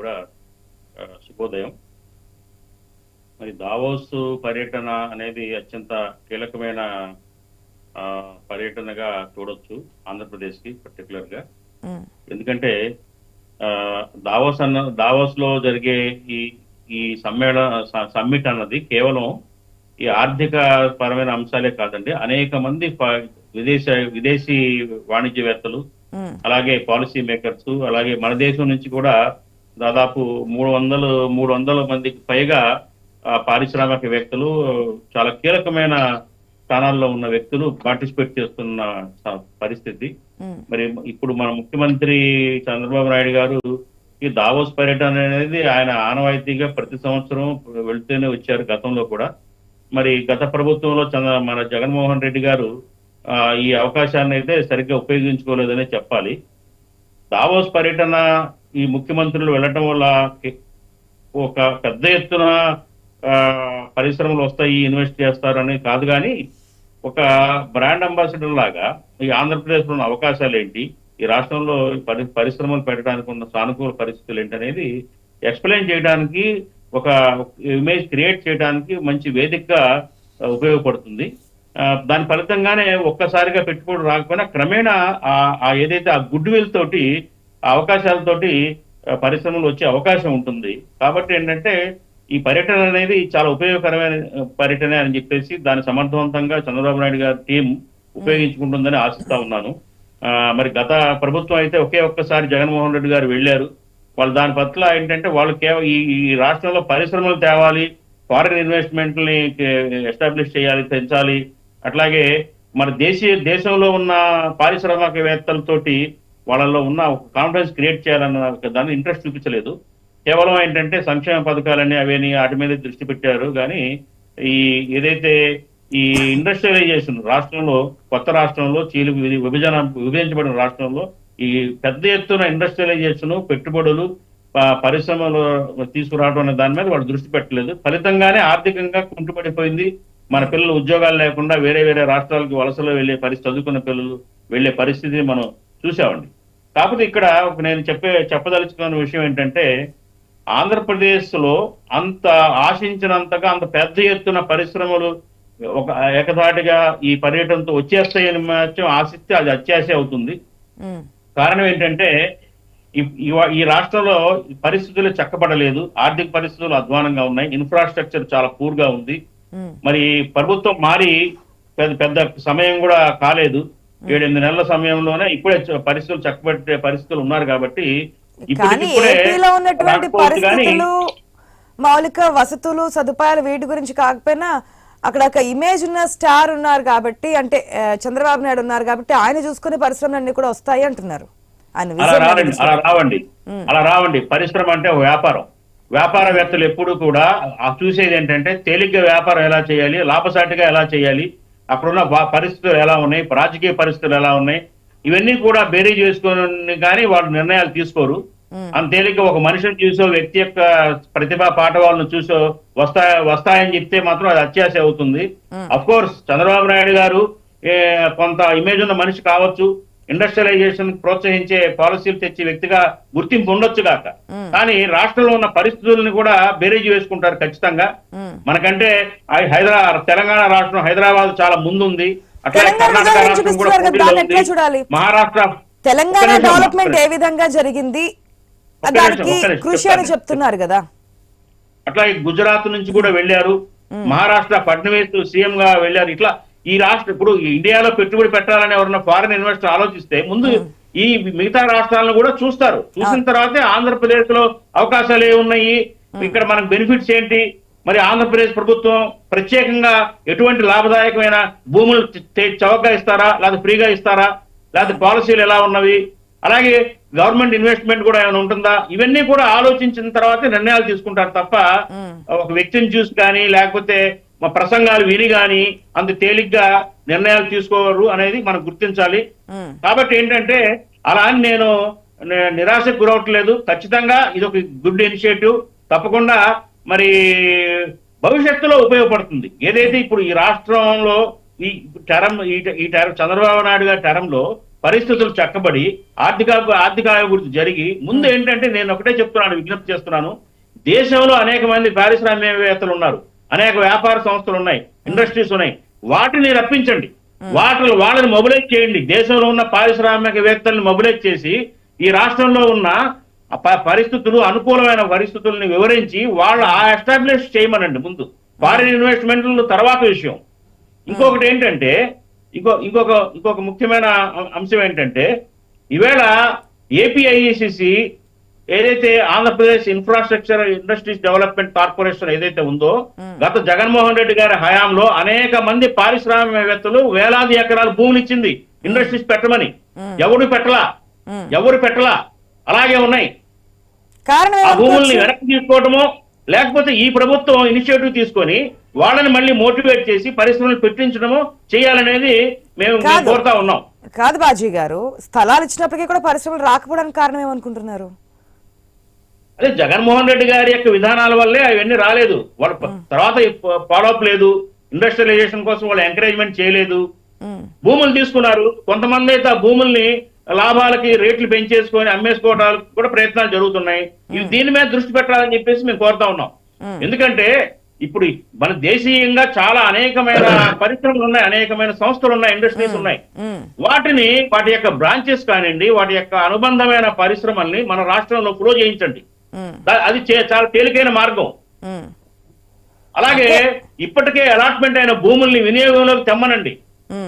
కూడా శుభోదయం. మరి దావోస్ పర్యటన అనేది అత్యంత కీలకమైన ఆ, పర్యటనగా చూడొచ్చు ఆంధ్రప్రదేశ్కి పర్టికులర్గా ఉమ్, ఎందుకంటే ఆ, దావోస్ అన్న దావోస్లో జరిగే ఈ ఈ సమ్మేళన సమ్మిట్ అన్నది కేవలం ఈ ఆర్థిక పరమైన అంశాలే కాదండి. అనేక మంది విదేశ విదేశీ వాణిజ్యవేత్తలు అలాగే పాలసీ మేకర్స్ అలాగే మన దేశం నుంచి కూడా దాదాపు మూడు వందలు మూడు వందల మందికి పైగా ఆ, పారిశ్రామికవేత్తలు చాలా కీలకమైన స్థానాల్లో ఉన్న వ్యక్తులు పార్టిసిపేట్ చేస్తున్న పరిస్థితి. మరి ఇప్పుడు మన ముఖ్యమంత్రి చంద్రబాబు నాయుడు గారు ఈ దావోస్ పర్యటన అనేది ఆయన ఆనవాయితీగా ప్రతి సంవత్సరం వెళ్తూనే వచ్చారు గతంలో కూడా. మరి గత ప్రభుత్వంలో చంద్ర మన జగన్మోహన్ రెడ్డి గారు ఈ అవకాశాన్ని అయితే సరిగ్గా ఉపయోగించుకోలేదనే చెప్పాలి. దావోస్ పర్యటన ఈ ముఖ్యమంత్రులు వెళ్ళటం వల్ల ఒక పెద్ద ఎత్తున ఆ, పరిశ్రమలు వస్తాయి ఇన్వెస్ట్ చేస్తారని కాదు కానీ ఒక బ్రాండ్ అంబాసిడర్ లాగా ఈ ఆంధ్రప్రదేశ్లో ఉన్న అవకాశాలు ఏంటి ఈ రాష్ట్రంలో పరి పరిశ్రమలు పెట్టడానికి ఉన్న సానుకూల పరిస్థితులు ఏంటి అనేది ఎక్స్ప్లెయిన్ చేయడానికి ఒక ఇమేజ్ క్రియేట్ చేయడానికి మంచి వేదికగా ఉపయోగపడుతుంది. దాని ఫలితంగానే ఒక్కసారిగా పెట్టుబడి రాకపోయినా క్రమేణా ఆ- ఏదైతే ఆ గుడ్ విల్ తోటి అవకాశాలతోటి పరిశ్రమలు వచ్చే అవకాశం ఉంటుంది. కాబట్టి ఏంటంటే ఈ పర్యటన అనేది చాలా ఉపయోగకరమైన పర్యటన అని చెప్పేసి దాన్ని సమర్థవంతంగా చంద్రబాబు నాయుడు గారి టీం ఉపయోగించుకుంటుందని ఆశిస్తా ఉన్నాను. ఆ, మరి గత ప్రభుత్వం అయితే ఒకే ఒక్కసారి జగన్మోహన్ రెడ్డి గారు వెళ్ళారు. వాళ్ళు దాని పట్ల ఏంటంటే వాళ్ళు కేవలం ఈ ఈ రాష్ట్రంలో పరిశ్రమలు తేవాలి ఫారిన్ ఇన్వెస్ట్మెంట్ని ఎస్టాబ్లిష్ చేయాలి పెంచాలి. అట్లాగే మన దేశీయ దేశంలో ఉన్న పారిశ్రామికవేత్తలతోటి వాళ్ళలో ఉన్న ఒక కాన్ఫిడెన్స్ క్రియేట్ చేయాలన్న దాన్ని ఇంట్రెస్ట్ చూపించలేదు. కేవలం ఏంటంటే సంక్షేమ పథకాలని అవని వాటి మీద దృష్టి పెట్టారు. కానీ ఈ ఏదైతే ఈ ఇండస్ట్రియలైజేషన్ రాష్ట్రంలో కొత్త రాష్ట్రంలో చీలి విభజన విభజించబడిన రాష్ట్రంలో ఈ పెద్ద ఎత్తున ఇండస్ట్రియలైజేషన్ పెట్టుబడులు పరిశ్రమలు తీసుకురావడం అనే దాని మీద వాళ్ళు దృష్టి పెట్టలేదు. ఫలితంగానే ఆర్థికంగా కుంటుపడిపోయింది. మన పిల్లలు ఉద్యోగాలు లేకుండా వేరే వేరే రాష్ట్రాలకు వలసలో వెళ్ళే పరిస్థితి చదువుకున్న పిల్లలు వెళ్ళే పరిస్థితిని మనం చూసామండి. కాకపోతే ఇక్కడ ఒక నేను చెప్పే చెప్పదలుచుకున్న విషయం ఏంటంటే ఆంధ్రప్రదేశ్లో అంత ఆశించినంతగా అంత పెద్ద ఎత్తున పరిశ్రమలు ఒక ఏకధాటిగా ఈ పర్యటనతో వచ్చేస్తాయని మాత్రం ఆశిస్తే అది అత్యాశ అవుతుంది. కారణం ఏంటంటే ఈ- రాష్ట్రంలో పరిస్థితులు చక్కబడలేదు. ఆర్థిక పరిస్థితులు అధ్వానంగా ఉన్నాయి. ఇన్ఫ్రాస్ట్రక్చర్ చాలా పూర్గా ఉంది మరి ప్రభుత్వం మారి పెద్ద పెద్ద సమయం కూడా కాలేదు. ఏడెనిమిది నెలల సమయంలోనే ఇప్పుడే పరిస్థితులు చక్కబెట్టే పరిస్థితులు ఉన్నారు కాబట్టి మౌలిక వసతులు సదుపాయాలు వీటి గురించి కాకపోయినా అక్కడ ఒక ఇమేజ్ ఉన్న స్టార్ ఉన్నారు కాబట్టి అంటే చంద్రబాబు నాయుడు ఉన్నారు కాబట్టి ఆయన చూసుకునే పరిశ్రమలన్నీ కూడా వస్తాయి అంటున్నారు. అలా రావండి అలా రావండి. అలా రావండి. పరిశ్రమ అంటే ఒక వ్యాపారం. వ్యాపారవేత్తలు ఎప్పుడు కూడా చూసేది ఏంటంటే తేలిగ్గా వ్యాపారం ఎలా చేయాలి లాభసాటిగా ఎలా చేయాలి అక్కడున్న పరిస్థితులు ఎలా ఉన్నాయి? రాజకీయ పరిస్థితులు ఎలా ఉన్నాయి? ఇవన్నీ కూడా బేరీ చేసుకొని కానీ వాళ్ళు నిర్ణయాలు తీసుకోరు. ఉమ్. అంత తేలిగ్గా ఒక మనిషిని చూసో వ్యక్తి యొక్క ప్రతిభా పాఠవాలను చూసో వస్తా వస్తాయని చెప్తే మాత్రం అది అత్యాశ అవుతుంది. అఫ్ కోర్స్ చంద్రబాబు నాయుడు గారు కొంత ఇమేజ్ ఉన్న మనిషి కావచ్చు. ఇండస్ట్రియలైజేషన్ ప్రోత్సహించే పాలసీలు తెచ్చే వ్యక్తిగా గుర్తింపు ఉండొచ్చు గాక. ఉమ్. కానీ రాష్ట్రంలో ఉన్న పరిస్థితులను కూడా బేరేజ్ వేసుకుంటారు ఖచ్చితంగా. మనకంటే హైదరాబాద్ తెలంగాణ రాష్ట్రం హైదరాబాద్ చాలా ముందుంది. అట్లాగే తెలంగాణ కర్ణాటక రాష్ట్రం కూడా ఉంది? మహారాష్ట్ర తెలంగాణ డెవలప్మెంట్ ఏ విధంగా జరిగింది? దానికి కృషి అని చెప్తాను. చెప్తున్నారు కదా. అట్లాగే గుజరాత్ నుంచి కూడా వెళ్ళారు. మహారాష్ట్ర ఫడ్నవీస్ సీఎం గా వెళ్ళారు. ఇట్లా ఈ రాష్ట్ర ఇప్పుడు ఇండియాలో పెట్టుబడి పెట్టాలని ఎవరన్నా ఫారెన్ ఇన్వెస్టర్ ఆలోచిస్తే ముందు ఈ మిగతా రాష్ట్రాలను కూడా చూస్తారు. చూసిన తర్వాతే ఆంధ్రప్రదేశ్లో అవకాశాలు ఏమున్నాయి ఇక్కడ మనకు బెనిఫిట్స్ ఏంటి? మరి ఆంధ్రప్రదేశ్ ప్రభుత్వం ప్రత్యేకంగా ఎటువంటి లాభదాయకమైన భూములు చౌకగా ఇస్తారా? లేదా ఫ్రీగా ఇస్తారా? లేదా పాలసీలు ఎలా ఉన్నవి? అలాగే గవర్నమెంట్ ఇన్వెస్ట్మెంట్ కూడా ఏమైనా ఉంటుందా? ఇవన్నీ కూడా ఆలోచించిన తర్వాతే నిర్ణయాలు తీసుకుంటారు తప్ప. ఒక వ్యక్తిని చూసి కానీ లేకపోతే మా ప్రసంగాలు విని కానీ అంత తేలిగ్గా నిర్ణయాలు తీసుకోరు అనేది మనం గుర్తించాలి. కాబట్టి ఏంటంటే అలా అని నేను నిరాశకు గురవట్లేదు. ఖచ్చితంగా ఇది ఒక గుడ్ ఇనిషియేటివ్. తప్పకుండా మరి భవిష్యత్తులో ఉపయోగపడుతుంది. ఏదైతే ఇప్పుడు ఈ రాష్ట్రంలో ఈ టర్మ్ ఈ ఈ టర్మ్ చంద్రబాబు నాయుడు గారి టర్మ్లో పరిస్థితులు చక్కబడి ఆర్థిక ఆర్థిక అభివృద్ధి జరిగి ముందు ఏంటంటే నేను ఒకటే చెప్తున్నాను విజ్ఞప్తి చేస్తున్నాను. దేశంలో అనేక మంది పారిశ్రామికవేత్తలు ఉన్నారు. అనేక వ్యాపార సంస్థలు ఉన్నాయి ఇండస్ట్రీస్ ఉన్నాయి. వాటిని రప్పించండి. వాటిని వాళ్ళని మొబిలైజ్ చేయండి. దేశంలో ఉన్న పారిశ్రామికవేత్తల్ని మొబిలైజ్ చేసి ఈ రాష్ట్రంలో ఉన్న పరిస్థితులు అనుకూలమైన పరిస్థితుల్ని వివరించి వాళ్ళు ఆ ఎస్టాబ్లిష్ చేయమనండి ముందు. ఫారిన్ ఇన్వెస్ట్మెంట్లు తర్వాత విషయం. ఇంకొకటి ఏంటంటే ఇంకో ఇంకొక ఇంకొక ముఖ్యమైన అంశం ఏంటంటే ఈవేళ ఏపీఐఈసిసి ఏదైతే Andhra Pradesh infrastructure industries development corporation ఏదైతే ఉందో గత జగన్మోహన్ రెడ్డి గారి హయాంలో అనేక మంది పారిశ్రామికవేత్తలు వేలాది ఎకరాల భూములు ఇచ్చింది. ఇండస్ట్రీస్ పెట్టమని. ఎవరు పెట్టలా? ఎవరు పెట్టలా? అలాగే ఉన్నాయి. ఆ భూముల్ని? వెనక్కి తీసుకోవటమో లేకపోతే ఈ ప్రభుత్వం ఇనిషియేటివ్ తీసుకొని వాళ్ళని మళ్ళీ మోటివేట్ చేసి పరిశ్రమలు పెట్టించడమో చేయాలనేది మేము. కోరుతా ఉన్నాం. కాదు బాజీ గారు స్థలాలు ఇచ్చినప్పటికీ కూడా పరిశ్రమలు రాకపోవడానికి కారణం ఏమనుకుంటున్నారు? అదే జగన్మోహన్ రెడ్డి గారి యొక్క విధానాల వల్లే అవన్నీ రాలేదు. వాళ్ళ తర్వాత ఫాలోఅప్ లేదు. ఇండస్ట్రియలైజేషన్ కోసం వాళ్ళు ఎంకరేజ్మెంట్ చేయలేదు. భూములు తీసుకున్నారు. కొంతమంది అయితే ఆ భూముల్ని లాభాలకి రేట్లు పెంచేసుకొని అమ్మేసుకోవడానికి కూడా ప్రయత్నాలు జరుగుతున్నాయి. ఇవి దీని మీద దృష్టి పెట్టాలని చెప్పేసి మేము కోరుతా ఉన్నాం. ఎందుకంటే ఇప్పుడు మన దేశీయంగా చాలా అనేకమైన పరిశ్రమలు ఉన్నాయి అనేకమైన సంస్థలు ఉన్నాయి ఇండస్ట్రీస్ ఉన్నాయి. వాటిని వాటి యొక్క బ్రాంచెస్ కానివ్వండి వాటి యొక్క అనుబంధమైన పరిశ్రమల్ని మన రాష్ట్రంలో ఫ్లో చేయించండి. అది చాలా తేలికైన మార్గం. అలాగే ఇప్పటికే అలాట్మెంట్ అయిన భూముల్ని వినియోగంలోకి తెమ్మనండి.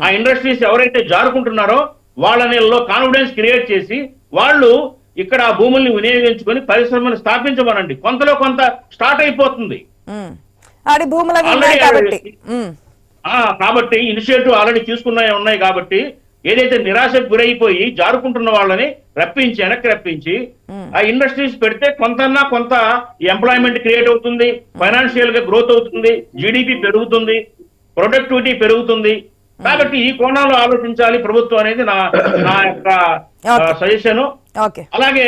ఆ ఇండస్ట్రీస్ ఎవరైతే జారుకుంటున్నారో వాళ్ళని కాన్ఫిడెన్స్ క్రియేట్ చేసి వాళ్ళు ఇక్కడ ఆ భూముల్ని వినియోగించుకొని పరిశ్రమను స్థాపించమనండి. కొంతలో కొంత స్టార్ట్ అయిపోతుంది. కాబట్టి. ఇనిషియేటివ్ ఆల్రెడీ తీసుకున్నాయి ఉన్నాయి కాబట్టి ఏదైతే నిరాశకు గురైపోయి జారుకుంటున్న వాళ్ళని రప్పించి వెనక్కి రప్పించి ఆ ఇండస్ట్రీస్ పెడితే కొంతన్నా కొంత ఎంప్లాయ్మెంట్ క్రియేట్ అవుతుంది ఫైనాన్షియల్గా గ్రోత్ అవుతుంది జీడిపి పెరుగుతుంది ప్రొడక్టివిటీ పెరుగుతుంది. కాబట్టి ఈ కోణంలో ఆలోచించాలి ప్రభుత్వం అనేది నా నా యొక్క. సజెషన్ అలాగే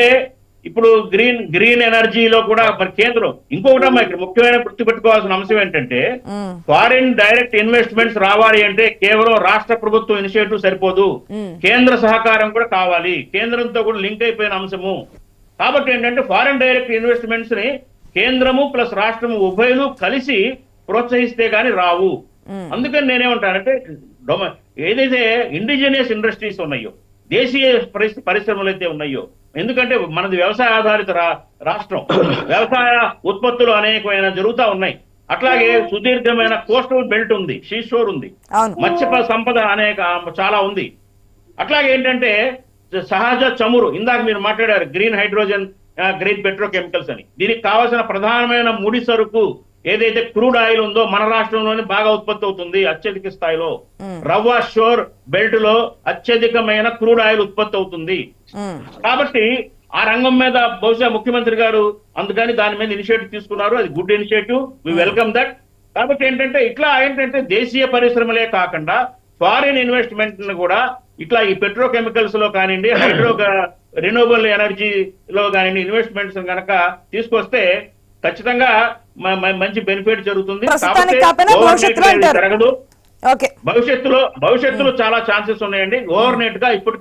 ఇప్పుడు గ్రీన్ గ్రీన్ ఎనర్జీలో కూడా మరి కేంద్రం ఇంకొకటమ్మా ఇక్కడ ముఖ్యమైన గుర్తుపెట్టుకోవాల్సిన అంశం ఏంటంటే ఫారిన్ డైరెక్ట్ ఇన్వెస్ట్మెంట్స్ రావాలి అంటే కేవలం రాష్ట్ర ప్రభుత్వం ఇనిషియేటివ్ సరిపోదు. మ్మ్. కేంద్ర సహకారం కూడా కావాలి. కేంద్రంతో కూడా లింక్ అయిపోయిన అంశము. కాబట్టి ఏంటంటే ఫారిన్ డైరెక్ట్ ఇన్వెస్ట్మెంట్స్ని కేంద్రము ప్లస్ రాష్ట్రము ఉభయలు కలిసి ప్రోత్సహిస్తే గాని రావు. మ్మ్. అందుకని నేనేమంటానంటే ఏదైతే ఇండిజినియస్ ఇండస్ట్రీస్ ఉన్నాయో దేశీయ పరిశ్రమలు అయితే ఉన్నాయో ఎందుకంటే మనది వ్యవసాయ ఆధారిత రాష్ట్రం. వ్యవసాయ ఉత్పత్తులు అనేకమైన జరుగుతా ఉన్నాయి. అట్లాగే సుదీర్ఘమైన కోస్టల్ బెల్ట్ ఉంది షీషోర్ ఉంది. అవును. మత్స్య సంపద అనేక చాలా ఉంది. అట్లాగే ఏంటంటే సహజ చమురు ఇందాక మీరు మాట్లాడారు గ్రీన్ హైడ్రోజన్ గ్రీన్ పెట్రోకెమికల్స్ అని. దీనికి కావాల్సిన ప్రధానమైన ముడి సరుకు ఏదైతే క్రూడ్ ఆయిల్ ఉందో మన రాష్ట్రంలోనే బాగా ఉత్పత్తి అవుతుంది అత్యధిక స్థాయిలో. రవ్వ షోర్ బెల్ట్లో అత్యధికమైన క్రూడ్ ఆయిల్ ఉత్పత్తి అవుతుంది. కాబట్టి ఆ రంగం మీద బహుశా ముఖ్యమంత్రి గారు అందుకని దాని మీద ఇనిషియేటివ్ తీసుకున్నారు. అది good initiative. We welcome that. కాబట్టి ఏంటంటే ఇట్లా ఏంటంటే దేశీయ పరిశ్రమలే కాకుండా ఫారిన్ ఇన్వెస్ట్మెంట్ కూడా ఇట్లా ఈ పెట్రోకెమికల్స్లో కానివ్వండి హైడ్రో రెన్యూబుల్ ఎనర్జీలో కానివ్వండి ఇన్వెస్ట్మెంట్స్ కనుక తీసుకొస్తే ఖచ్చితంగా మంచి బెనిఫిట్ జరుగుతుంది. జరగదు. ఓకే. భవిష్యత్తులో భవిష్యత్తులో చాలా ఛాన్సెస్ ఉన్నాయండి. ఓవర్ నెట్గా ఇప్పుడు